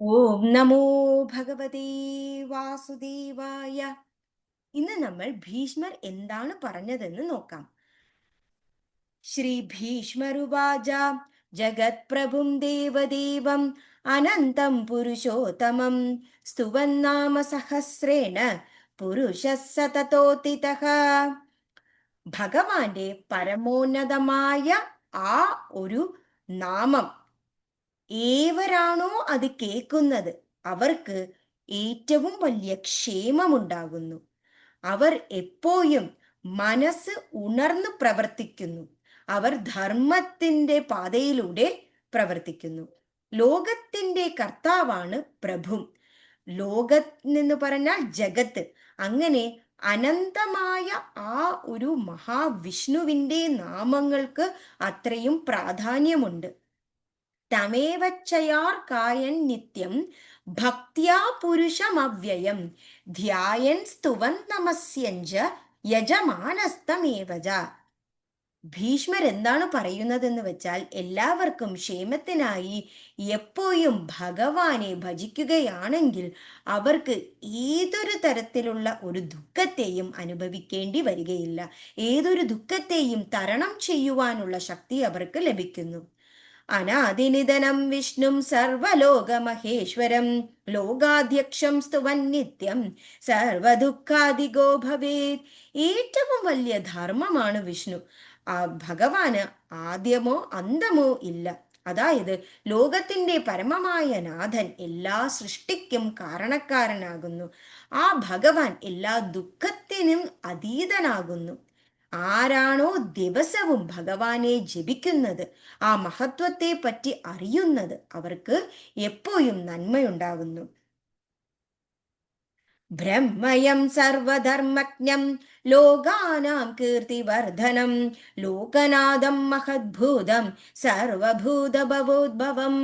ഓം നമോ ഭഗവതേ വാസുദേവായ. ഇന്ന് നമ്മൾ ഭീഷ്മർ എന്താണ് പറഞ്ഞതെന്ന് നോക്കാം. ശ്രീ ഭീഷ്മരുവാച ജഗത്പ്രഭും ദേവദേവം അനന്തം പുരുഷോത്തമം സ്തുവന്നാമ സഹസ്രേണ പുരുഷ സതതോത്തിത ഭഗവാന്റെ പരമോന്നതമായ ആ ഒരു നാമം ഏവരാണോ അത് കേൾക്കുന്നത് അവർക്ക് ഏറ്റവും വലിയ ക്ഷേമമുണ്ടാകുന്നു. അവർ എപ്പോഴും മനസ്സ് ഉണർന്നു പ്രവർത്തിക്കുന്നു. അവർ ധർമ്മത്തിന്റെ പാതയിലൂടെ പ്രവർത്തിക്കുന്നു. ലോകത്തിന്റെ കർത്താവാണ് പ്രഭു. ലോകത്ത് എന്ന് പറഞ്ഞാൽ ജഗത്ത്. അങ്ങനെ അനന്തമായ ആ ഒരു മഹാവിഷ്ണുവിന്റെ നാമങ്ങൾക്ക് അത്രയും പ്രാധാന്യമുണ്ട്. തമേവച്ചയാർ കായൻ നിത്യം ഭക്തിയാ പുരുഷമവ്യയം. ധ്യായൻ സ്തുവൻ നമസ്യഞ്ച യജമാനസ്തമേവജ ഭീഷ്മർ എന്താണ് പറയുന്നതെന്ന് വെച്ചാൽ എല്ലാവർക്കും ക്ഷേമത്തിനായി എപ്പോഴും ഭഗവാനെ ഭജിക്കുകയാണെങ്കിൽ അവർക്ക് ഏതൊരു തരത്തിലുള്ള ഒരു ദുഃഖത്തെയും അനുഭവിക്കേണ്ടി വരികയില്ല. ഏതൊരു ദുഃഖത്തെയും തരണം ചെയ്യുവാനുള്ള ശക്തി അവർക്ക് ലഭിക്കുന്നു. അനാദിനിധനം വിഷ്ണും സർവലോകമഹേശ്വരം ലോകാധ്യക്ഷം സ്തുവൻ നിത്യം സർവദുഃഖാദിഗോ ഭവേത്. ഏറ്റവും വലിയ ധർമ്മമാണ് വിഷ്ണു. ആ ഭഗവാന് ആദ്യമോ അന്തമോ ഇല്ല. അതായത് ലോകത്തിന്റെ പരമമായ നാഥൻ എല്ലാ സൃഷ്ടിക്കും കാരണക്കാരനാകുന്നു. ആ ഭഗവാൻ എല്ലാ ദുഃഖത്തിനും അതീതനാകുന്നു. ആരാണോ ദിവസവും ഭഗവാനെ ജപിക്കുന്നത് ആ മഹത്വത്തെ പറ്റി അറിയുന്നത് അവർക്ക് എപ്പോഴും നന്മയുണ്ടാകുന്നു. ബ്രഹ്മയം സർവധർമ്മജ്ഞം ലോകാനാം കീർത്തിവർദ്ധനം ലോകനാഥം മഹദ്ഭൂതം സർവഭൂതഭവോദ്ഭവം.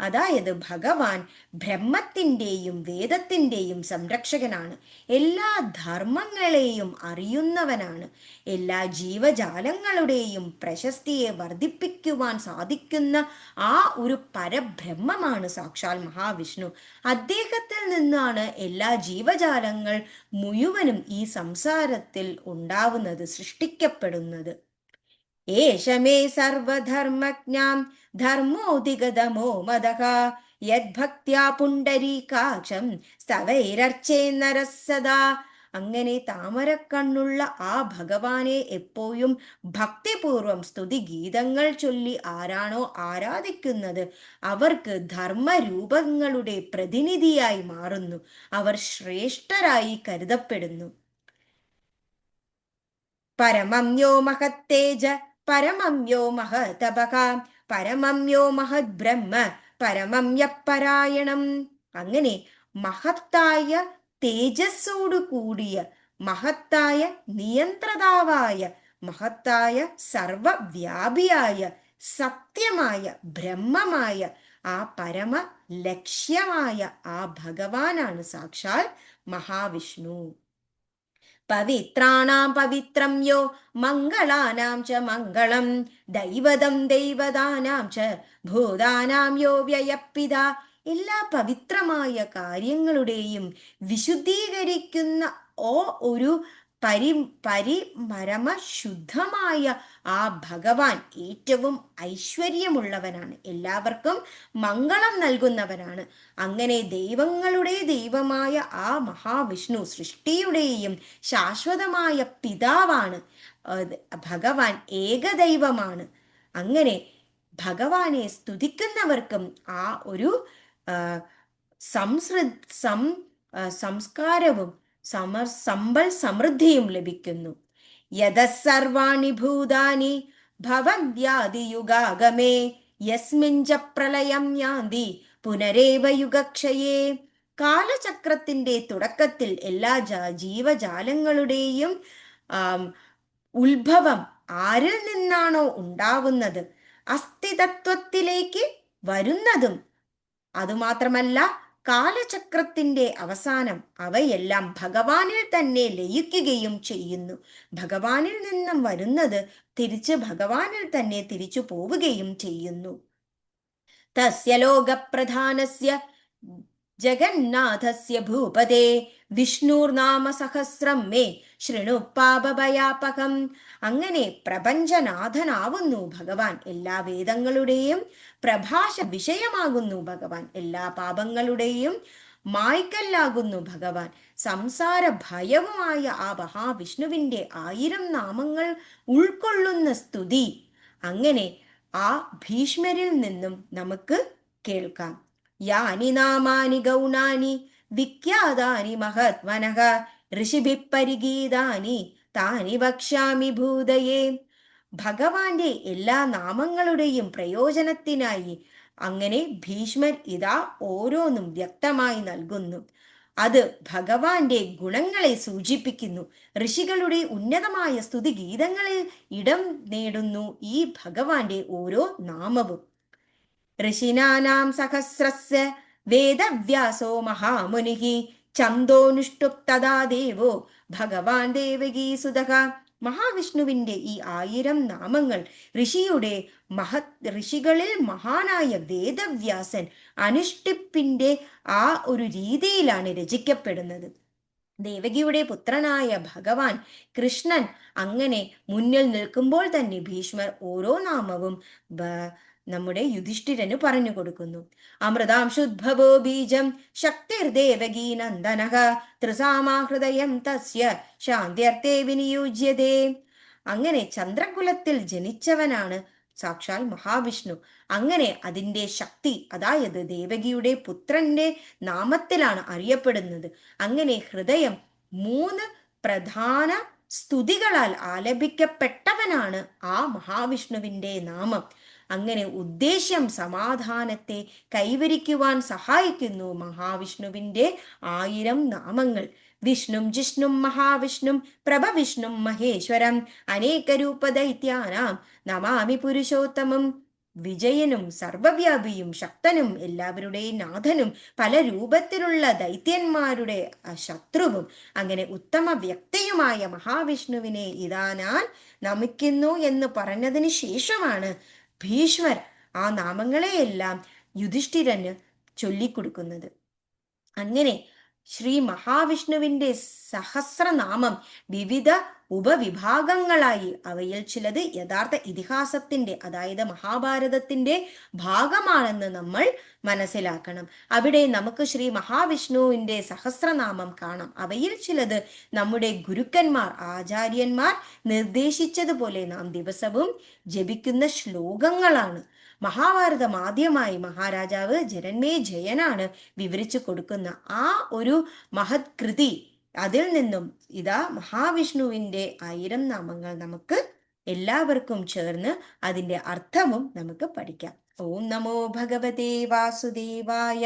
അതായത് ഭഗവാൻ ബ്രഹ്മത്തിന്റെയും വേദത്തിന്റെയും സംരക്ഷകനാണ്. എല്ലാ ധർമ്മങ്ങളെയും അറിയുന്നവനാണ്. എല്ലാ ജീവജാലങ്ങളുടെയും പ്രശസ്തിയെ വർദ്ധിപ്പിക്കുവാൻ സാധിക്കുന്ന ആ ഒരു പരബ്രഹ്മമാണ് സാക്ഷാൽ മഹാവിഷ്ണു. അദ്ദേഹത്തിൽ നിന്നാണ് എല്ലാ ജീവജാലങ്ങൾ മുഴുവനും ഈ സംസാരത്തിൽ ഉണ്ടാവുന്നത് സൃഷ്ടിക്കപ്പെടുന്നത്. ഏഷമേ സർവധർമ്മജ്ഞാം ധർമ്മോധിഗതമോ മതക യദ്ഭക്ത്യാ പുണ്ടരീകാക്ഷം സ്തവൈരർച്ചേ നരസദാ അങ്ങനെ താമരക്കണ്ണുള്ള ആ ഭഗവാനെ എപ്പോഴും ഭക്തിപൂർവം സ്തുതി ഗീതങ്ങൾ ചൊല്ലി ആരാണോ ആരാധിക്കുന്നത്. അവർക്ക് ധർമ്മരൂപങ്ങളുടെ പ്രതിനിധിയായി മാറുന്നു. അവർ ശ്രേഷ്ഠരായി കരുതപ്പെടുന്നു. പരമം യോ മഹത്തേജ പരമം യോ മഹതപക പരമം യോ മഹത് ബ്രഹ്മ പരമം യപ്പരായണം അങ്ങനെ മഹത്തായ തേജസ്സോടു കൂടിയ മഹത്തായ നിയന്ത്രതാവായ മഹത്തായ സർവവ്യാപിയായ സത്യമായ ബ്രഹ്മമായ ആ പരമ ലക്ഷ്യമായ ആ ഭഗവാനാണ് സാക്ഷാൽ മഹാവിഷ്ണു. പവിത്രാണാം പവിത്രം യോ മംഗളാനാം ച മംഗളം ദൈവതം ദൈവതാനാം ച ഭൂതാനാം യോ വ്യയപ്പിത എല്ലാ പവിത്രമായ കാര്യങ്ങളുടെയും വിശുദ്ധീകരിക്കുന്ന ഓ ഒരു പരി പരിമരമ ശുദ്ധമായ ആ ഭഗവാൻ ഏറ്റവും ഐശ്വര്യമുള്ളവനാണ്. എല്ലാവർക്കും മംഗളം നൽകുന്നവനാണ്. അങ്ങനെ ദൈവങ്ങളുടെ ദൈവമായ ആ മഹാവിഷ്ണു സൃഷ്ടിയുടെയും ശാശ്വതമായ പിതാവാണ്. ഭഗവാൻ ഏകദൈവമാണ്. അങ്ങനെ ഭഗവാനെ സ്തുതിക്കുന്നവർക്കും ആ ഒരു സംസൃ സം സംസ്കാരവും സമർ സമ്പൽ സമൃദ്ധിയും ലഭിക്കുന്നു. യഥസർവാണി ഭൂതാനി ഭവദ്യാദിയുഗാഗമേ യസ്മിഞ്ച പ്രളയം യാന്തി പുനരേവ യുഗക്ഷയേ. കാലചക്രത്തിന്റെ തുടക്കത്തിൽ എല്ലാ ജീവജാലങ്ങളുടെയും ഉത്ഭവം ആരിൽ നിന്നാണോ ഉണ്ടാവുന്നത്? അസ്ഥിതത്വത്തിലേക്ക് വരുന്നതും അതുമാത്രമല്ല കാലചക്രത്തിന്റെ അവസാനം അവയെല്ലാം ഭഗവാനിൽ തന്നെ ലയിക്കുകയും ചെയ്യുന്നു. ഭഗവാനിൽ നിന്നും വരുന്നത് തിരിച്ച് ഭഗവാനിൽ തന്നെ തിരിച്ചു പോവുകയും ചെയ്യുന്നു. തസ്യ ലോകപ്രധാനസ്യ ജഗന്നാഥസ്യ ഭൂപതേ വിഷ്ണുർനാമ സഹസ്രം മേ ശൃണു പാപഭയാപകം. അങ്ങനെ പ്രപഞ്ചനാഥനാവുന്നു ഭഗവാൻ. എല്ലാ വേദങ്ങളുടെയും പ്രഭാഷ വിഷയമാകുന്നു ഭഗവാൻ. എല്ലാ പാപങ്ങളുടെയും മായ്ക്കല്ലാകുന്നു ഭഗവാൻ. സംസാര ഭയവുമായ ആ മഹാവിഷ്ണുവിന്റെ ആയിരം നാമങ്ങൾ ഉൾക്കൊള്ളുന്ന സ്തുതി. അങ്ങനെ ആ ഭീഷ്മരിൽ നിന്നും നമുക്ക് കേൾക്കാം. യാനി നാമാനി ഗൗണാനി വിഖ്യാതാനി മഹത്വനഃ. ഋഷിഭി പരിഗീതാനി താനി വക്ഷാമി ഭൂതയേ. ഭഗവാന്റെ എല്ലാ നാമങ്ങളുടെയും പ്രയോജനത്തിനായി അങ്ങനെ ഭീഷ്മർ ഇതാ ഓരോന്നും വ്യക്തമായി നൽകുന്നു. അത് ഭഗവാന്റെ ഗുണങ്ങളെ സൂചിപ്പിക്കുന്നു. ഋഷികളുടെ ഉന്നതമായ സ്തുതി ഗീതങ്ങളിൽ ഇടം നേടുന്നു ഈ ഭഗവാന്റെ ഓരോ നാമവും. ഋഷിനാനാം സഹസ്രസ് വേദവ്യാസോ മഹാമുനിഃ ചന്ദോനുഷ്ടുപ്തദാ ദേവോ ഭഗവാൻ ദേവകീസുതഃ മഹാവിഷ്ണുവിന്റെ ഈ ആയിരം നാമങ്ങൾ ഋഷിയുടെ മഹത് ഋഷികളിൽ മഹാനായ വേദവ്യാസൻ അനുഷ്ഠിപ്പിന്റെ ആ ഒരു രീതിയിലാണ് രചിക്കപ്പെടുന്നത്. ദേവകിയുടെ പുത്രനായ ഭഗവാൻ കൃഷ്ണൻ അങ്ങനെ മുന്നിൽ നിൽക്കുമ്പോൾ തന്നെ ഭീഷ്മർ ഓരോ നാമവും നമ്മുടെ യുധിഷ്ഠിരന് പറഞ്ഞു കൊടുക്കുന്നു. അമൃതാംശുദ്ഭവോ ബീജം ശക്തിർദേവകീ നന്ദനഃ ത്രിസാമാഹൃദയം തസ്യ ശാന്തിയർത്ഥേ വിനിയോജ്യതേ അങ്ങനെ ചന്ദ്രകുലത്തിൽ ജനിച്ചവനാണ് സാക്ഷാൽ മഹാവിഷ്ണു. അങ്ങനെ അതിന്റെ ശക്തി അതായത് ദേവകിയുടെ പുത്രന്റെ നാമത്തിലാണ് അറിയപ്പെടുന്നത്. അങ്ങനെ ഹൃദയം മൂന്ന് പ്രധാന സ്തുതികളാൽ ആലപിക്കപ്പെട്ടവനാണ് ആ മഹാവിഷ്ണുവിന്റെ നാമം. അങ്ങനെ ഉദ്ദേശ്യം സമാധാനത്തെ കൈവരിക്കുവാൻ സഹായിക്കുന്നു മഹാവിഷ്ണുവിന്റെ ആയിരം നാമങ്ങൾ. വിഷ്ണും ജിഷ്ണും മഹാവിഷ്ണും പ്രഭവിഷ്ണും മഹേശ്വരം. അനേകരൂപദൈത്യാനാം. നമാമി പുരുഷോത്തമം. വിജയനും സർവവ്യാപിയും ശക്തനും എല്ലാവരുടെയും നാഥനും പല രൂപത്തിലുള്ള ദൈത്യന്മാരുടെ ശത്രുവും. അങ്ങനെ ഉത്തമ വ്യക്തിയുമായ മഹാവിഷ്ണുവിനെ ഇതാ ഞാൻ നമിക്കുന്നു എന്ന് പറഞ്ഞതിന് ശേഷമാണ് ഭീഷ്മർ ആ നാമങ്ങളെയെല്ലാം യുധിഷ്ഠിരന് ചൊല്ലിക്കൊടുക്കുന്നത്. അങ്ങനെ ശ്രീ മഹാവിഷ്ണുവിന്റെ സഹസ്രനാമം വിവിധ ഉപവിഭാഗങ്ങളായി. അവയിൽ ചിലത് യഥാർത്ഥ ഇതിഹാസത്തിന്റെ അതായത് മഹാഭാരതത്തിന്റെ ഭാഗമാണെന്ന് നമ്മൾ മനസ്സിലാക്കണം. അവിടെ നമുക്ക് ശ്രീ മഹാവിഷ്ണുവിന്റെ സഹസ്രനാമം കാണാം. അവയിൽ ചിലത് നമ്മുടെ ഗുരുക്കന്മാർ ആചാര്യന്മാർ നിർദ്ദേശിച്ചതുപോലെ നാം ദിവസവും ജപിക്കുന്ന ശ്ലോകങ്ങളാണ്. മഹാഭാരതം ആദ്യമായി മഹാരാജാവ് ജരന്മേ ജയനാണ് വിവരിച്ചു കൊടുക്കുന്ന ആ ഒരു മഹത് കൃതി അതിൽ നിന്നും ഇതാ മഹാവിഷ്ണുവിന്റെ ആയിരം നാമങ്ങൾ നമുക്ക് എല്ലാവർക്കും ചേർന്ന് അതിന്റെ അർത്ഥവും നമുക്ക് പഠിക്കാം. ഓം നമോ ഭഗവതേ വാസുദേവായ